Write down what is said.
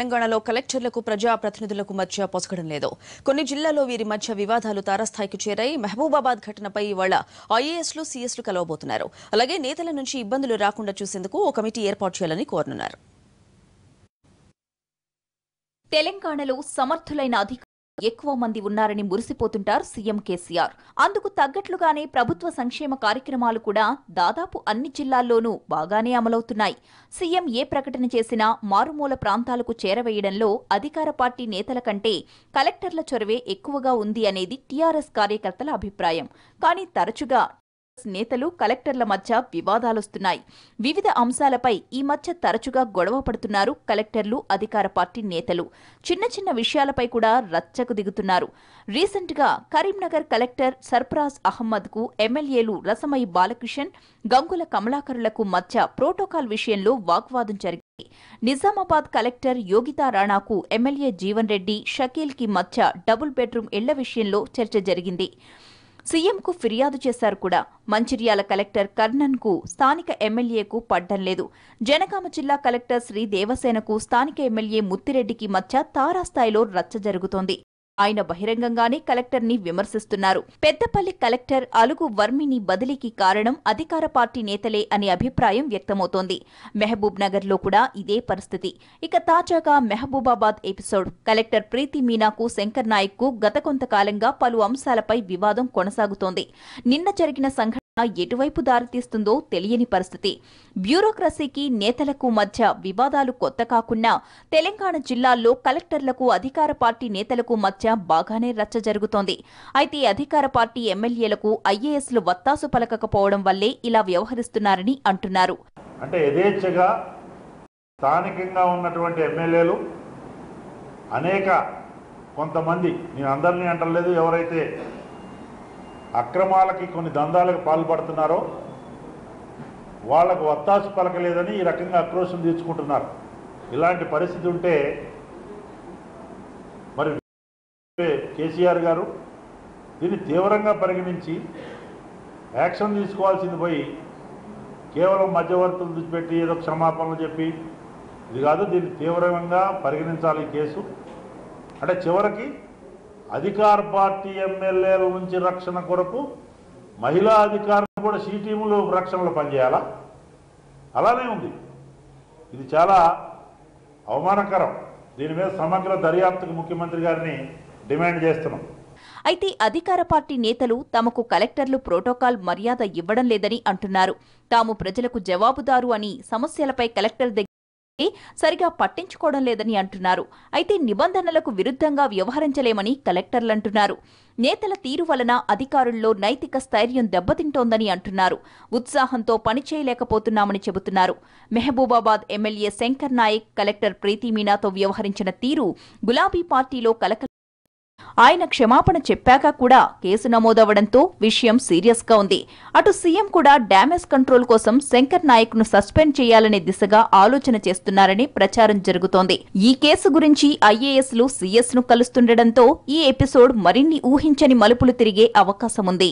తెలంగాణలో కలెక్టర్లకు ప్రజాప్రతినిధులకు మధ్య పొసగడం లేదు. కొన్ని జిల్లాల్లో వీరి మధ్య వివాదాలు తారస్థాయికి చేరాయి. మహబూబాబాద్ ఘటనపై ఇవాళ ఐఏఎస్లు సీఎస్లు కలవబోతున్నారు. అలాగే నేతల నుంచి ఇబ్బందులు రాకుండా చూసేందుకు ఓ కమిటీ ఏర్పాటు చేయాలని కోరనున్నారు. తెలంగాణలో సమర్థులైన అధికారులు ఎక్కువ మంది ఉన్నారని మురిసిపోతుంటారు సీఎం కేసీఆర్. అందుకు తగ్గట్లుగానే ప్రభుత్వ సంక్షేమ కార్యక్రమాలు కూడా దాదాపు అన్ని జిల్లాల్లోనూ బాగానే అమలవుతున్నాయి. సీఎం ఏ ప్రకటన చేసినా మారుమూల ప్రాంతాలకు చేరవేయడంలో అధికార పార్టీ నేతల కంటే కలెక్టర్ల చొరవే ఎక్కువగా ఉంది అనేది టీఆర్ఎస్ కార్యకర్తల అభిప్రాయం. కానీ తరచుగా నేతలు కలెక్టర్ల మధ్య వివాదాలొస్తున్నాయి. వివిధ అంశాలపై ఈ మధ్య తరచుగా గొడవ పడుతున్నారు కలెక్టర్లు అధికార పార్టీ నేతలు. చిన్న చిన్న విషయాలపై కూడా రచ్చకు దిగుతున్నారు. రీసెంట్గా కరీంనగర్ కలెక్టర్ సర్ఫరాజ్ అహ్మద్కు ఎమ్మెల్యేలు రసమయి బాలకిషన్ గంగుల కమలాకరులకు మధ్య ప్రోటోకాల్ విషయంలో వాగ్వాదం జరిగింది. నిజామాబాద్ కలెక్టర్ యోగితా రాణాకు ఎమ్మెల్యే జీవన్ రెడ్డి షకీల్కి మధ్య డబుల్ బెడ్రూమ్ ఇళ్ళ విషయంలో చర్చ జరిగింది. సీఎంకు ఫిర్యాదు చేశారు కూడా. మంచిర్యాల కలెక్టర్ కర్ణన్కు స్థానిక ఎమ్మెల్యేకు పడ్డం లేదు. జనగామ జిల్లా కలెక్టర్ శ్రీ దేవసేనకు స్థానిక ఎమ్మెల్యే ముత్తిరెడ్డికి మధ్య తారాస్థాయిలో రచ్చ జరుగుతోంది. ఆయన బహిరంగంగానే కలెక్టర్ని విమర్శిస్తున్నారు. పెద్దపల్లి కలెక్టర్ అలుగు వర్మిని బదిలీకి కారణం అధికార పార్టీ నేతలే అనే అభిప్రాయం వ్యక్తమవుతోంది. మెహబూబ్ నగర్లో కూడా ఇదే పరిస్థితి. ఇక తాజాగా మెహబూబాబాద్ ఎపిసోడ్. కలెక్టర్ ప్రీతి మీనాకు శంకర్ నాయక్కు గత కొంతకాలంగా పలు అంశాలపై వివాదం కొనసాగుతోంది. నిన్న జరిగిన సంఘటన ఎటువైపు దారితీస్తుందో తెలియని పరిస్థితి. బ్యూరోక్రసీకి నేతలకు మధ్య వివాదాలు కొత్త కాకున్నా తెలంగాణ జిల్లాల్లో కలెక్టర్లకు అధికార పార్టీ నేతలకు మధ్య బాగానే రచ్చ జరుగుతోంది. అయితే అధికార పార్టీ ఎమ్మెల్యేలకు ఐఏఎస్లు వత్తాసు పలకపోవడం వల్లే ఇలా వ్యవహరిస్తున్నారని అంటున్నారు. అంటే యథేచ్ఛగా స్థానికంగా ఉన్నటువంటి ఎమ్మెల్యేలు అనేక కొంతమంది నేను అందరినీ అంటలేదు ఎవరైతే అక్రమాలకి కొన్ని దందాలకు పాల్పడుతున్నారో వాళ్ళకు వత్తాసు పలకలేదని ఈ రకంగా ఆక్రోశం తీర్చుకుంటున్నారు. ఇలాంటి పరిస్థితి ఉంటే మరి కేసీఆర్ గారు దీన్ని తీవ్రంగా పరిగణించి యాక్షన్ తీసుకోవాల్సింది పోయి కేవలం మధ్యవర్తులు తెచ్చిపెట్టి ఏదో క్షమాపణలు చెప్పి ఇది కాదు దీన్ని తీవ్రంగా పరిగణించాలి ఈ కేసు. అంటే చివరికి అధికార పార్టీ ఎమ్మెల్యేల నుంచి రక్షణ కొరకు మహిళా అధికారులు కూడా సి టీములు రక్షణలో పనిచేయాలా? అలానే ఉంది. ఇది చాలా అవమానకరం. దీని మీద సమగ్ర దర్యాప్తుకు ముఖ్యమంత్రి గారిని డిమాండ్ చేస్తున్నాం. అయితే అధికార పార్టీ నేతలు తమకు కలెక్టర్లు ప్రోటోకాల్ మర్యాద ఇవ్వడం లేదని అంటున్నారు. తాము ప్రజలకు జవాబుదారు అని సమస్యలపై కలెక్టర్ దగ్గర సరిగా పట్టించుకోవడం లేదని అంటున్నారు. అయితే నిబంధనలకు విరుద్ధంగా వ్యవహరించలేమని కలెక్టర్లంటున్నారు నేతల తీరు వలన అధికారుల్లో నైతిక స్థైర్యం దెబ్బతింటోందని అంటున్నారు. ఉత్సాహంతో పనిచేయలేకపోతున్నామని చెబుతున్నారు. మెహబూబాబాద్ ఎమ్మెల్యే శంకర్ నాయక్ కలెక్టర్ ప్రీతి మీనాతో వ్యవహరించిన తీరు గులాబీ పార్టీలో కలక ఆయన క్షమాపణ చెప్పాక కూడా కేసు నమోదవడంతో విషయం సీరియస్గా ఉంది. అటు సీఎం కూడా డ్యామేజ్ కంట్రోల్ కోసం శంకర్ నాయక్ను సస్పెండ్ చేయాలనే దిశగా ఆలోచన చేస్తున్నారని ప్రచారం జరుగుతోంది. ఈ కేసు గురించి ఐఏఎస్లు సీఎస్ను కలుస్తుండటంతో ఈ ఎపిసోడ్ మరిన్ని ఊహించని మలుపులు తిరిగే అవకాశముంది.